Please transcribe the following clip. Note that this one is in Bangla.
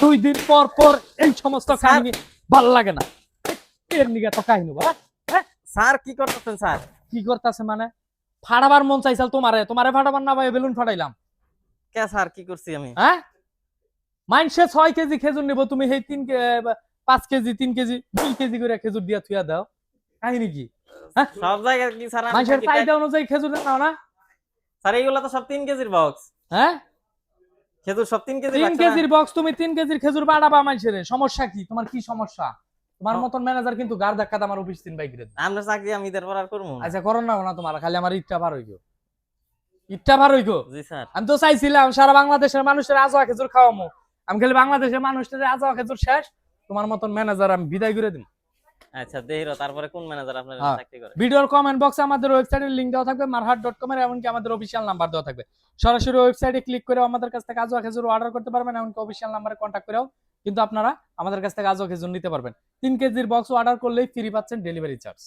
দুই দিন পর পর এই সমস্ত কাহিনী ভালো লাগে না। এর নিগে তো কাহিনী বলা। স্যার কি করতেছেন স্যার? কি করতেছে মানে? ফাড়াবার মন চাইছাল তোমারে। তোমারে ফাটাবার না ভাই বেলুন ফাটাইলাম কে স্যার কি করছি আমি? হ্যাঁ? মাইনসে ছয় কেজি খেজুর নিব তুমি সেই তিন পাঁচ কেজি তিন কেজি দুই কেজি করে খেজুর দিয়া থুয়া দাও। কাহিনী কি? সব জায়গায় কি স্যার মানুষের? চাহিদা অনুযায়ী খেজুর নাও না। স্যার এইগুলো তো সব তিন কেজির বক্স হ্যাঁ? খেজুর সব তিন কেজি তিন কেজির বক্স তুমি তিন কেজির খেজুর বাড়াবা মানুষের সমস্যা কি? তোমার কি সমস্যা? তোমার মতন ম্যানেজার কিন্তু গার ধাক্কা আমার অফিস তিন বাইক রে আমরা চাকরি আমি পর আর করব। আচ্ছা করো না না তোমার। খালি আমার ইটটা ভার হইগো। ইটটা ভার হইগো? জি স্যার। আমি তো চাইছিলাম সারা বাংলাদেশের মানুষের আজোয়া খেজুর খাওয়ামো। আমি খালি বাংলাদেশের মানুষের আজোয়া খেজুর শেষ। তোমার মতন ম্যানেজার আমি বিদায় করে দিই আচ্ছা দেহিরো তারপরে কোন ম্যানেজার আপনার হ্যাঁ। চাকরি করে? ভিডিওর কমেন্ট বক্সে আমাদের ওয়েবসাইটের লিংক দেওয়া থাকবে কম এর এমনকি আমাদের অফিসিয়াল নাম্বার দেওয়া থাকবে। সরাসরি ওয়েবসাইটে ক্লিক করে আমাদের কাছ থেকে আজও খেজুর অর্ডার করতে পারবেন এমনকি অফিসিয়াল নাম্বারে কন্ট্যাক্ট করেও কিন্তু আপনারা আমাদের কাছ থেকে আজও খেজুর নিতে পারবেন। তিন কেজির বক্স অর্ডার করলেই ফ্রি পাচ্ছেন ডেলিভারি চার্জ